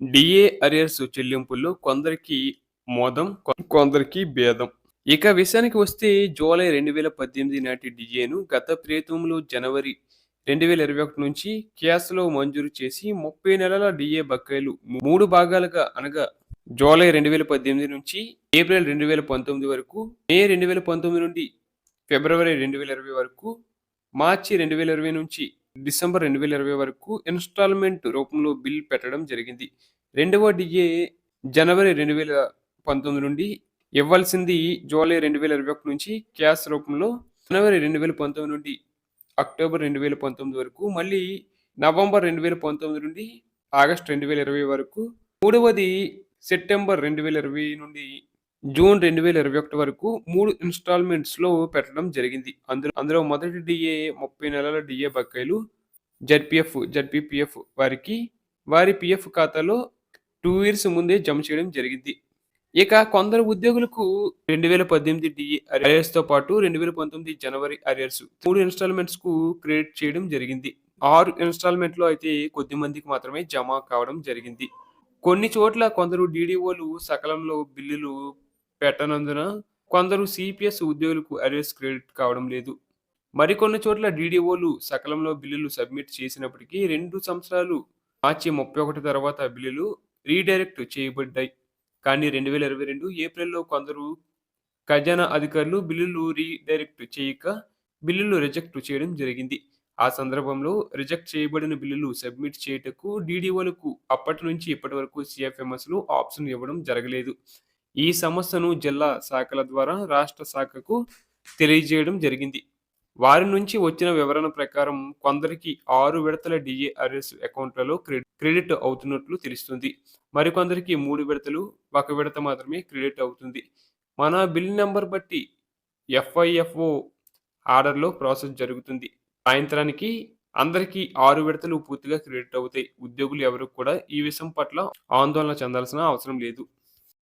DA arrears చెల్లింపుల్లో కొందరికి మోదం కొందరికి భేదం. ఇక విషయానికి వస్తే జూలై రెండు వేల పద్దెనిమిది నాటి డిఏను గత ప్రేతంలో జనవరి రెండు వేల ఇరవై ఒకటి నుంచి క్యాస్లో మంజూరు చేసి ముప్పై నెలల డిఏ బకాయిలు మూడు భాగాలుగా అనగా జూలై రెండు వేల పద్దెనిమిది నుంచి ఏప్రిల్ రెండు వేల పంతొమ్మిది వరకు మే రెండు వేల పంతొమ్మిది నుండి ఫిబ్రవరి రెండు వేల ఇరవై వరకు మార్చి రెండు వేల ఇరవై నుంచి డిసెంబర్ రెండు వేల ఇరవై వరకు ఇన్స్టాల్మెంట్ రూపంలో బిల్ పెట్టడం జరిగింది. రెండవ డిఏ జనవరి రెండు వేల పంతొమ్మిది నుండి ఇవ్వాల్సింది జూలై రెండు వేల ఇరవై ఒకటి నుంచి క్యాష్ రూపంలో జనవరి రెండు వేల పంతొమ్మిది నుండి అక్టోబర్ రెండు వేల పంతొమ్మిది వరకు మళ్ళీ నవంబర్ రెండు వేల పంతొమ్మిది నుండి ఆగస్ట్ రెండు వేల ఇరవై వరకు మూడవది సెప్టెంబర్ రెండు వేల ఇరవై నుండి జూన్ రెండు వేల ఇరవై ఒకటి వరకు మూడు ఇన్స్టాల్మెంట్స్లో పెట్టడం జరిగింది. అందులో అందులో మొదటి డిఏ ముప్పై నెలల డిఏ బకాయిలు జడ్పిఎఫ్ జడ్పిపిఎఫ్ వారికి వారి పిఎఫ్ ఖాతాలో టూ ఇయర్స్ ముందే జమ చేయడం జరిగింది. ఇక కొందరు ఉద్యోగులకు రెండు వేల పద్దెనిమిది డిఏ అరియర్స్తో పాటు రెండు వేల పంతొమ్మిది జనవరి అరియర్స్ మూడు ఇన్స్టాల్మెంట్స్కు క్రెడిట్ చేయడం జరిగింది. ఆరు ఇన్స్టాల్మెంట్లో అయితే కొద్ది మందికి మాత్రమే జమ కావడం జరిగింది. కొన్ని చోట్ల కొందరు డీడీఓలు సకాలంలో బిల్లులు పెట్టనందున కొందరు సిపిఎస్ ఉద్యోగులకు అరెస్ట్ క్రెడిట్ కావడం లేదు. మరికొన్ని చోట్ల డీడీఓలు సకాలంలో బిల్లులు సబ్మిట్ చేసినప్పటికీ రెండు సంవత్సరాలు మార్చి ముప్పై ఒకటి తర్వాత బిల్లులు రీడైరెక్ట్ చేయబడ్డాయి. కానీ రెండు వేల ఇరవై రెండు ఏప్రిల్లో కొందరు ఖజానా అధికారులు బిల్లులు రీడైరెక్ట్ చేయక బిల్లులు రిజెక్ట్ చేయడం జరిగింది. ఆ సందర్భంలో రిజెక్ట్ చేయబడిన బిల్లులు సబ్మిట్ చేయటకు డీడీఓలకు అప్పటి నుంచి ఇప్పటి వరకు సిఎఫ్ఎంఎస్లు ఆప్షన్ ఇవ్వడం జరగలేదు. ఈ సమస్యను జిల్లా శాఖల ద్వారా రాష్ట్ర శాఖకు తెలియజేయడం జరిగింది. వారి నుంచి వచ్చిన వివరణ ప్రకారం కొందరికి ఆరు విడతల డిఏఆర్ఎస్ అకౌంట్లలో క్రెడిట్ క్రెడిట్ అవుతున్నట్లు తెలుస్తుంది. మరికొందరికి మూడు విడతలు ఒక విడత మాత్రమే క్రెడిట్ అవుతుంది. మన బిల్ నెంబర్ బట్టి ఎఫ్ఐఎఫ్ఓ ఆర్డర్లో ప్రాసెస్ జరుగుతుంది. సాయంత్రానికి అందరికీ ఆరు విడతలు పూర్తిగా క్రెడిట్ అవుతాయి. ఉద్యోగులు ఎవరు కూడా ఈ విషయం పట్ల ఆందోళన చెందాల్సిన అవసరం లేదు.